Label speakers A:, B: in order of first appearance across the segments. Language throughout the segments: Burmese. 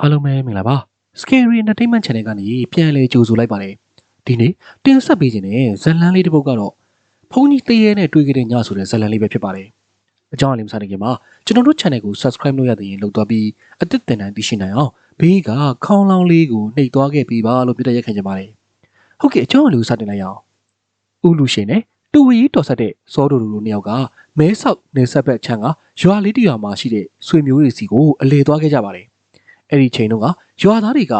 A: အားလုံးပဲမင်္ဂလာပါ Scary Entertainment Channel ကနေပြန်လည်ကြိုဆိုလိုက်ပါတယ်ဒီနေ့တင်ဆက်ပေးခြင်းတဲ့ဇတ်လန်းလေးတစ်ပုဒ်ကတော့ဖုန်းကြီးတရေနဲ့တွေ့ခဲ့တဲ့ညဆိုတဲ့ဇတ်လန်းလေးပဲဖြစ်ပါတယ်အကြောင်းအလေးမစားနေခင်မှာကျွန်တော်တို့ channel ကို subscribe လုပ်ရတဲ့ရင်လုပ်သွားပြီးအသစ်တင်တန်းသိရှိနိုင်အောင်ဘေးကခေါင်းလောင်းလေးကိုနှိပ်သွားခဲ့ပြီးပါလို့ပြတဲ့ရက်ခံကြပါတယ်ဟုတ်ကဲ့အကြောင်းအလေးကိုစတင်လိုက်အောင်ဦးလူရှင်နဲ့တူဝီတော်ဆက်တဲ့စောဒိုဒိုတို့နှစ်ယောက်ကမဲဆောက်နေဆက်ဘက်ချမ်းကရွာလေးတစ်ရွာမှာရှိတဲ့ဆွေမျိုးတွေစီကိုအလေသွားခဲ့ကြပါတယ် အဲ့ဒီချိန်တုန်းကရွာသားတွေက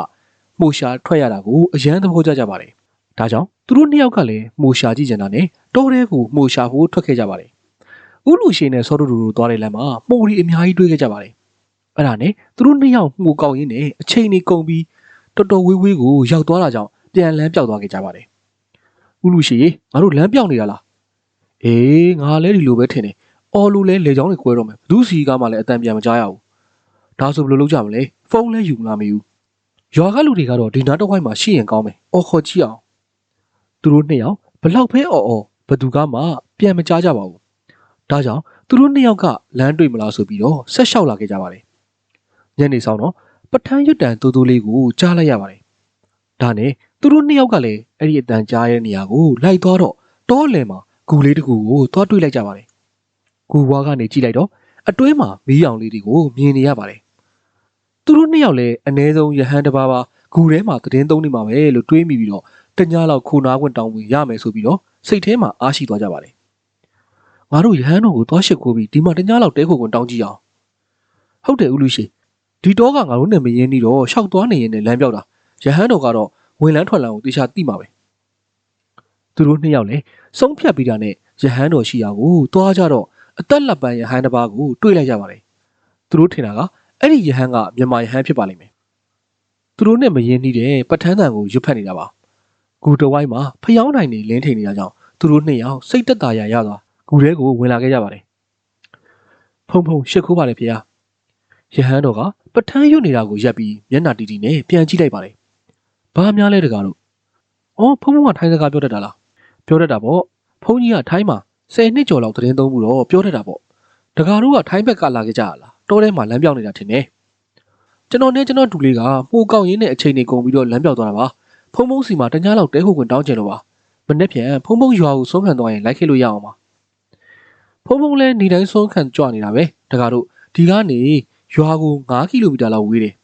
A: မိုရှာထွက်ရတာကိုအရန်သဘောကျကြပါတယ်။ဒါကြောင့်သူတို့နှစ်ယောက်ကလည်းမိုရှာကြည့်ကြတာနဲ့တောထဲကိုမိုရှာဖို့ထွက်ခဲ့ကြပါတယ်။ဦးလူရှင်နဲ့စောတူတူတို့သွားတဲ့လမ်းမှာမှုရီအများကြီးတွေ့ခဲ့ကြပါတယ်။အဲ့ဒါနဲ့သူတို့နှစ်ယောက်မှုကောက်ရင်းနဲ့အချိန်ကြီးကုန်ပြီးတော်တော်ဝေးဝေးကိုရောက်သွားတာကြောင့်ပြန်လမ်းပြောက်သွားခဲ့ကြပါတယ်။ဦးလူရှင်ရေငါတို့လမ်းပြောက်နေတာလား။အေးငါလည်းဒီလိုပဲထင်တယ်။အော်လူလဲလေချောင်းတွေကွဲတော့မယ်။ဘသူစီကမှလည်းအတန်ပြန်မကြားရဘူး။ ဒါဆိုဘယ်လိုလုပ်ကြမလဲဖုန်းလည်းယူမလာမယူရွာကလူတွေကတော့ဒီနားတစ်ဝိုက်မှာရှိရင်ကောင်းမယ်အော်ခေါ်ကြည့်အောင်သူတို့နှစ်ယောက်ဘလောက်ပဲအော်အော်ဘသူကမှပြန်မကြားကြပါဘူးဒါကြောင့်သူတို့နှစ်ယောက်ကလမ်းတွေ့မလားဆိုပြီးတော့ဆက်လျှောက်လာခဲ့ကြပါတယ်ညနေဆောင်တော့ပထန်းရွတ်တန်တူတူလေးကိုကြားလိုက်ရပါတယ်ဒါနဲ့သူတို့နှစ်ယောက်ကလည်းအဲ့ဒီအတန်ကြားရဲ့နေရာကိုလိုက်သွားတော့တောလယ်မှာဂူလေးတစ်ခုကိုသွားတွေ့လိုက်ကြပါတယ်ဂူဘွားကနေကြည့်လိုက်တော့အတွင်းမှာမီးရောင်လေးတွေကိုမြင်နေရပါတယ်။ သူတို့နှစ်ယောက်လည်းအ ਨੇ ဆုံးရဟန်းတစ်ပါးပါဂူထဲမှာသတင်းသုံးနေမှာပဲလို့တွေးမိပြီးတော့တညလောက်ခိုနာခွင့်တောင်းဝင်ရမယ်ဆိုပြီးတော့စိတ်ထဲမှာအားရှိသွားကြပါတယ်။ငါတို့ရဟန်းတော်ကိုသွားရှစ်ခိုးပြီးဒီမှာတညလောက်တဲခိုခွင့်တောင်းကြည့်အောင်။ဟုတ်တယ်ဦးလူရှိဒီတော့ကငါတို့နဲ့မရင်းနေတော့ရှောက်သွားနေရင်လည်းလမ်းပြောက်တာရဟန်းတော်ကတော့ဝင်လန်းထွက်လန်းကိုတေချာသိမှာပဲ။သူတို့နှစ်ယောက်လည်းဆုံးဖြတ်ပြီးတာနဲ့ရဟန်းတော်ရှိရာကိုသွားကြတော့အသက်လက်ပန်းရဟန်းတစ်ပါးကိုတွေ့လိုက်ကြပါတယ်။သူတို့ထင်တာက အဲ့ဒီရဟန်းကမြန်မာရဟန်းဖြစ်ပါလိမ့်မယ်။သူတို့နဲ့မရင်းနှီးတဲ့ပဋ္ဌာန်းတန်ကိုရွတ်ဖတ်နေတာပါ။ဂူတဝိုင်းမှာဖျောင်းနိုင်နေလင်းထိန်နေတာကြောင့်သူတို့နှစ်ယောက်စိတ်သက်သာရာရသွားဂူထဲကိုဝင်လာခဲ့ကြပါတယ်။ဖုံဖုံရှစ်ခိုးပါလေဖေဟာ။ရဟန်းတော်ကပဋ္ဌာန်းရွတ်နေတာကိုရပ်ပြီးမျက်နှာတီတီနဲ့ပြန်ကြည့်လိုက်ပါတယ်။ဘာများလဲတကားလို့။အော်ဖုံဖုံကထိုင်းစကားပြောတတ်တာလား။ပြောတတ်တာပေါ့။ဖုံကြီးကထိုင်းမှာဆယ်နှစ်ကျော်လောက်သတင်းသုံးမှုတော့ပြောတတ်တာပေါ့တကားတို့ကထိုင်းဘက်ကလာခဲ့ကြရလား တောထဲမှာလမ်းပြောင်းနေတာထင်တယ်။ကျွန်တော်နဲ့ကျွန်တော်တူလေးကမှုကောက်ရင်းနဲ့အချိန်နေကုန်ပြီးတော့လမ်းပြောင်းသွားတာပါ။ဖုံဖုံစီမှာတညလောက်တဲခုခွင်တောင်းကျင်လို့ပါ။မနေ့ပြန်ဖုံဖုံရွာကိုဆုံးခံသွားရင်လိုက်ခဲ့လို့ရအောင်ပါ။ဖုံဖုံလည်းနေတိုင်းဆုံးခံကြွနေတာပဲ။ဒါကတော့ဒီကနေရွာကို9ကီလိုမီတာလောက်ဝေးတယ်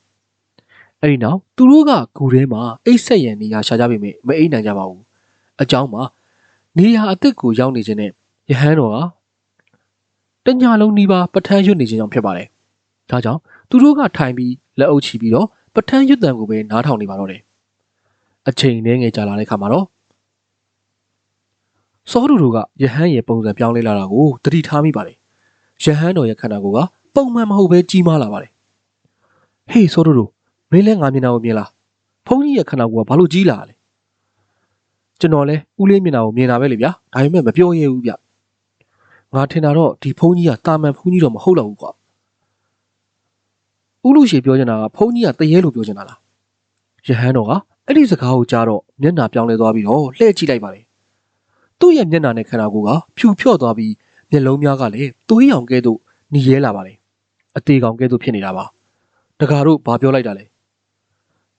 A: ။အဲဒီနောက်သူတို့ကဂူထဲမှာအိတ်ဆက်ရံနေရရှာကြပေမဲ့မအိတ်နိုင်ကြပါဘူး။အကြောင်းမှာနေရာအစ်စ်ကိုရောက်နေခြင်းနဲ့ယဟန်တော်ကတညာလုံးနီးပါးပဋ္ဌာန်းရွတ်နေခြင်းကြောင့်ဖြစ်ပါတယ် ဒါကြောင့်သူတို့ကထိုင်ပြီးလက်အုပ်ချီပြီးတော့ပဋ္ဌာန်းရွတ်တံကိုပဲနားထောင်နေပါတော့တယ်။အချိန်နဲ့ငယ်ကြာလာတဲ့ခါမှာတော့စောတူတို့ကယဟန်ရဲ့ပုံစံပြောင်းလဲလာတာကိုသတိထားမိပါတယ်။ယဟန်တော်ရဲ့ခန္ဓာကိုယ်ကပုံမှန်မဟုတ်ပဲကြီးမားလာပါတယ်။ဟေးစောတူတို့မင်းလည်းငါမျက်နှာကိုမြင်လား။ဖုန်းကြီးရဲ့ခန္ဓာကိုယ်ကဘာလို့ကြီးလာလဲ။ကျွန်တော်လဲဦးလေးမျက်နှာကိုမြင်တာပဲလေဗျာ။ဒါပေမဲ့မပြောရဘူးဗျ။ငါထင်တာတော့ဒီဖုန်းကြီးကတာမန်ဖုန်းကြီးတော့မဟုတ်တော့ဘူးကွာ ဥလူရှိပြောချင်တာကဖုန်းကြီးကတရေလို့ပြောချင်တာလားယဟန်တော်ကအဲ့ဒီစကားကိုကြားတော့မျက်နှာပြောင်းလဲသွားပြီးတော့လှည့်ကြည့်လိုက်ပါတယ်သူ့ရဲ့မျက်နှာနဲ့ခန္ဓာကိုယ်ကဖြူဖြော့သွားပြီးမျက်လုံးများကလည်းသွေးရောင်ကဲ့သို့หนีရဲလာပါတယ်အသေးကောင်ကဲ့သို့ဖြစ်နေတာပါတကားတို့ဘာပြောလိုက်တာလဲ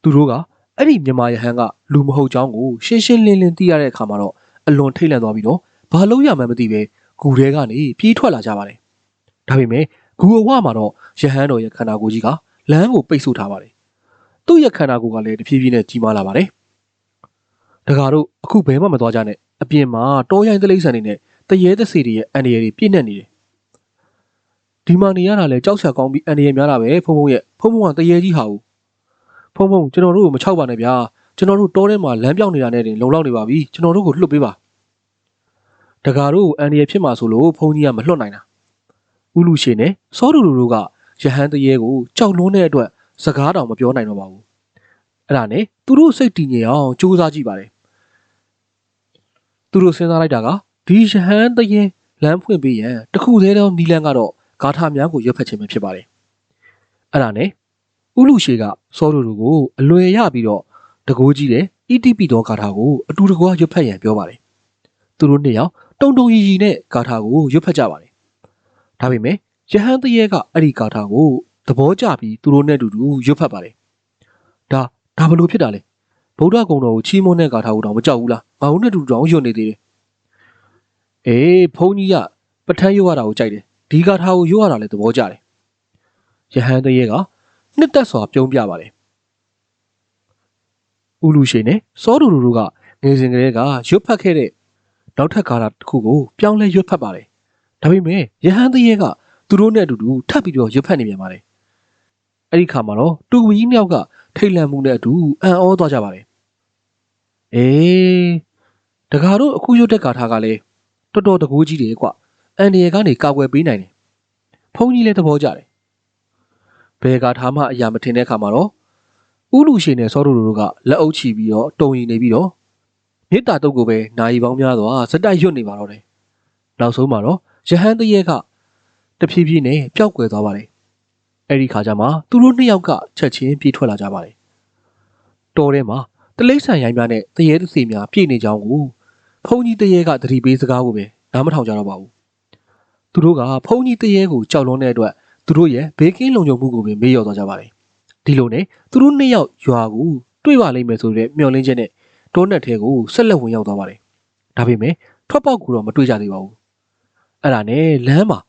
A: သူတို့ကအဲ့ဒီမြန်မာယဟန်ကလူမဟုတ်ကြောင်းကိုရှင်းရှင်းလင်းလင်းသိရတဲ့အခါမှာတော့အလွန်ထိတ်လန့်သွားပြီးတော့ဘာလို့ရမှန်းမသိပဲဂူထဲကနေပြေးထွက်လာကြပါတယ်။ဒါပေမဲ့ဂူအဝမှာတော့ ရဟန်းတော်ရဲ့ခန္ဓာကိုယ်ကြီးကလမ်းကိုပိတ်ဆို့ထားပါတယ်။သူ့ရဲ့ခန္ဓာကိုယ်ကလည်းတဖြည်းဖြည်းနဲ့ကြီးမားလာပါတယ်။တကားတို့အခုဘယ်မှမသွားကြနဲ့အပြင်မှာတောရိုင်းသလိမ့်ဆန်တွေနဲ့တရေသစီတွေရဲ့အန်ဒီရယ်တွေပြည့်နေနေတယ်။ဒီမှာနေရတာလဲကြောက်ချကောင်းပြီးအန်ဒီရယ်များတာပဲဖုံဖုံရဲ့ဖုံဖုံကတရေကြီးဟာဘူး။ဖုံဖုံကျွန်တော်တို့ကိုမချောက်ပါနဲ့ဗျာ။ကျွန်တော်တို့တောထဲမှာလမ်းပြောင်းနေတာနဲ့တင်လုံလောက်နေပါပြီ။ကျွန်တော်တို့ကိုလှုပ်ပေးပါ။တကာတို့အန်ဒီရဖြစ်မှာဆိုလို့ဖုန်းကြီးကမလွတ်နိုင်တာဥလူရှင်နဲ့စောဒူလူတို့က ရဟန်းတရေကိုကြောက်လွန်းတဲ့အတွက်စကားတောင်မပြောနိုင်တော့ပါဘူးအဲ့ဒါနဲ့သူတို့စိတ်တည်ငြိမ်အောင်ကြိုးစားကြည့်ပါတယ်သူတို့စဉ်းစားလိုက်တာကဒီရဟန်းတရေလမ်းဖွင့်ပေးရန်တခုသေးသောနီလန်းကတော့ဂါထာများကိုရွတ်ဖတ်ခြင်းပဲဖြစ်ပါတယ်အဲ့ဒါနဲ့ဥလူရှိကစောဒူလူကိုအလွယ်ရပြီးတော့တကိုးကြီးတဲ့ ETP တော်ဂါထာကိုအတူတကွရွတ်ဖတ်ရန်ပြောပါတယ်သူတို့နှစ်ယောက်တုံတုံရီရီနဲ့ဂါထာကိုရွတ်ဖတ်ကြပါတယ်။ဒါပေမဲ့ ယဟန်တရေကအဲ့ဒီဂါထာကိုသဘောကျပြီးသူတို့နဲ့အတူတူရွတ်ဖတ်ပါတယ်ဒါဒါဘလို့ဖြစ်တာလဲဗုဒ္ဓဂုံတော်ကိုချီးမွမ်းတဲ့ဂါထာကိုတော့မကြောက်ဘူးလားငါတို့နဲ့အတူတူတောင်ယွတ်နေသေးတယ်အေးဘုန်းကြီးကပဋ္ဌာန်းယွတ်ရတာကိုကြိုက်တယ်ဒီဂါထာကိုယွတ်ရတာလည်းသဘောကျတယ်ယဟန်တရေကနှစ်သက်စွာပြုံးပြပါတယ်ဥလူရှိနဲ့စောဒူဒူတို့ကငယ်စဉ်ကလေးကရွတ်ဖတ်ခဲ့တဲ့နောက်ထပ်ဂါထာတစ်ခုကိုပြောင်းလဲရွတ်ဖတ်ပါတယ်ဒါပေမဲ့ယဟန်တရေက သူတို့နဲ့အတူတူထပ်ပြီးတော့ရွတ်ဖတ်နေပြန်ပါတယ်အဲ့ဒီခါမှာတော့တူဝီကြီးနှစ်ယောက်ကထိတ်လန့်မှုနဲ့အတူအံ့ဩသွားကြပါတယ်အေးတကားတို့အခုရွတ်တဲ့ဂါထာကလည်းတော်တော်တကူကြီးတယ်ကွအန်ဒီရကနေကာကွယ်ပေးနိုင်တယ်ဖုန်းကြီးလည်းသဘောကျတယ်ဘယ်ဂါထာမှအရာမထင်တဲ့ခါမှာတော့ဥလူရှင်နဲ့စောဒူတို့ကလက်အုပ်ချီပြီးတော့တုံရင်နေပြီးတော့မေတ္တာတုတ်ကိုပဲနိုင်ပေါင်းများစွာစက်တိုက်ရွတ်နေပါတော့တယ်နောက်ဆုံးမှာတော့ယဟန်တရေက တဖြည်းဖြည်းနဲ့ပျောက်ကွယ်သွားပါတယ်အဲ့ဒီခါကျမှသူတို့နှစ်ယောက်ကချက်ချင်းပြေးထွက်လာကြပါတယ်တော်ထဲမှာတလိမ့်ဆန်ရိုင်းများနဲ့တရေတစီများပြည့်နေကြောင်းကိုဖုန်ကြီးတရေကသတိပေးစကားကိုပဲနားမထောင်ကြတော့ပါဘူးသူတို့ကဖုန်ကြီးတရေကိုကြောက်လွန်းတဲ့အတွက်သူတို့ရဲ့ဘေးကင်းလုံခြုံမှုကိုပဲမေ့လျော့သွားကြပါတယ်ဒီလိုနဲ့သူတို့နှစ်ယောက်ရွာကိုတွေ့ပါလိမ့်မယ်ဆိုတဲ့မျှော်လင့်ချက်နဲ့တောနက်ထဲကိုဆက်လက်ဝင်ရောက်သွားပါတယ်ဒါပေမဲ့ထွက်ပေါက်ကူတော့မတွေ့ကြသေးပါဘူးအဲ့ဒါနဲ့လမ်းမှာ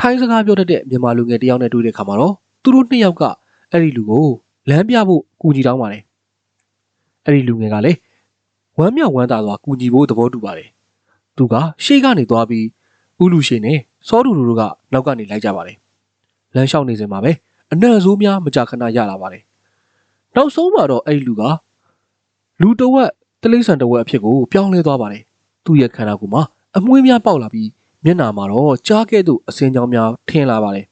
A: ထိုင်းစကားပြောတတ်တဲ့မြန်မာလူငယ်တစ်ယောက်နဲ့တွေ့တဲ့ခါမှာတော့သူတို့နှစ်ယောက်ကအဲ့ဒီလူကိုလမ်းပြဖို့ကူညီတောင်းပါတယ်အဲ့ဒီလူငယ်ကလည်းဝမ်းမြောက်ဝမ်းသာစွာကူညီဖို့သဘောတူပါတယ်သူကရှေ့ကနေသွားပြီးဥလူရှင်နဲ့စောတူတူတို့ကနောက်ကနေလိုက်ကြပါတယ်လမ်းလျှောက်နေစဉ်မှာပဲအနံ့ဆိုးများမကြာခဏရလာပါတယ်နောက်ဆုံးမှာတော့အဲ့ဒီလူကလူတဝက်တလိမ့်ဆန်တဝက်အဖြစ်ကိုပြောင်းလဲသွားပါတယ်သူ့ရဲ့ခန္ဓာကိုယ်မှာအမွှေးများပေါက်လာပြီး မျက်နှာမှာတော့ကြားကဲ့သို့အစင်းကြောင်းများထင်လာပါတယ်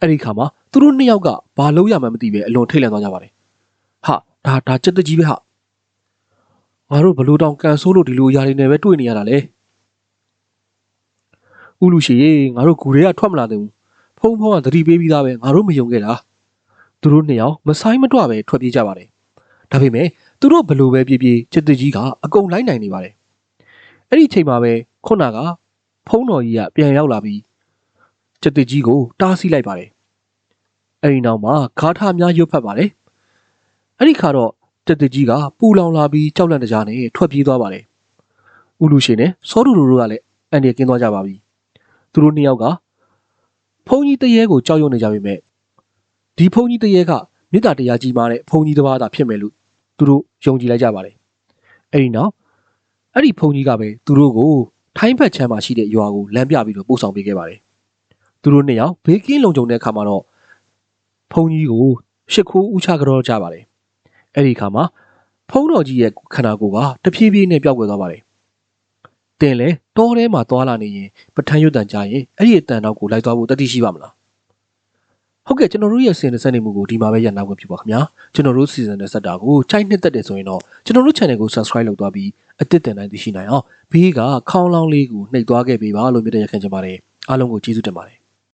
A: အဲ့ဒီခါမှာသူတို့နှစ်ယောက်ကဘာလို့ရမှန်းမသိပဲအလွန်ထိတ်လန့်သွားကြပါတယ်ဟာဒါဒါစက်တကြီးပဲဟာငါတို့ဘလို့တောင်ကန်ဆိုးလို့ဒီလိုຢာတွေနဲ့ပဲတွေ့နေရတာလေဥလူရှိရေငါတို့ဂူတွေကထွက်မလာသေးဘူးဖုံဖုံကသတိပေးပြီးသားပဲငါတို့မယုံခဲ့တာသူတို့နှစ်ယောက်မဆိုင်မတော့ပဲထွက်ပြေးကြပါတယ်ဒါပေမဲ့သူတို့ဘလို့ပဲပြေးပြေးစက်တကြီးကအကုန်လိုက်နိုင်နေပါတယ်အဲ့ဒီအချိန်မှာပဲခုနက ဖုံးတော်ကြီးကပြန်ရောက်လာပြီးစက်တကြီးကိုတားဆီးလိုက်ပါတယ်အဲ့ဒီနောက်မှာဂါထာများရွတ်ဖတ်ပါတယ်အဲ့ဒီခါတော့စက်တကြီးကပူလောင်လာပြီးကြောက်လန့်တကြားနဲ့ထွက်ပြေးသွားပါတယ်ဥလူရှင်နဲ့စောတူတူတို့ကလည်းအန်ဒီကင်းသွားကြပါပြီသူတို့နှစ်ယောက်ကဖုန်ကြီးတရေကိုကြောက်ရွံ့နေကြပေမဲ့ဒီဖုန်ကြီးတရေကမေတ္တာတရားကြီးမားတဲ့ဖုန်ကြီးတစ်ပါးသာဖြစ်မယ်လို့သူတို့ယုံကြည်လိုက်ကြပါတယ်အဲ့ဒီနောက်အဲ့ဒီဖုန်ကြီးကပဲသူတို့ကို ထိုင်းဘက်ချမ်းမှာရှိတဲ့ရွာကိုလမ်းပြပြီးတော့ပို့ဆောင်ပေးခဲ့ပါတယ်သူတို့နှစ်ယောက်ဘေးကင်းလုံခြုံတဲ့အခါမှာတော့ဖုန်ကြီးကိုရှ िख ိုးဥချကြောကြပါတယ်အဲ့ဒီအခါမှာဖုံးတော်ကြီးရဲ့ခန္ဓာကိုယ်ကတဖြည်းဖြည်းနဲ့ပျောက်ကွယ်သွားပါတယ်တင်လေတောထဲမှာသွားလာနေရင်ပထန်းရွတ်တန်ကြရင်အဲ့ဒီအတန်တော့ကိုလိုက်သွားဖို့တတိရှိပါမလား ဟုတ်ကဲ့ကျွန်တော်တို့ရဲ့စီစဉ်ဆက်နေမှုကိုဒီမှာပဲရနိုင်ခွင့်ပြုပါခင်ဗျာကျွန်တော်တို့စီစဉ်တဲ့စက်တာကိုချိုက်နှစ်သက်တယ်ဆိုရင်တော့ကျွန်တော်တို့ channel ကို subscribe လုပ်သွားပြီးအသစ်တင်တိုင်းသိရှိနိုင်အောင်ဘေးကခေါင်းလောင်းလေးကိုနှိပ်သွားခဲ့ပေးပါလို့မြတ်တဲ့ရခင်ချင်ပါတယ်အားလုံးကိုကျေးဇူးတင်ပါတယ်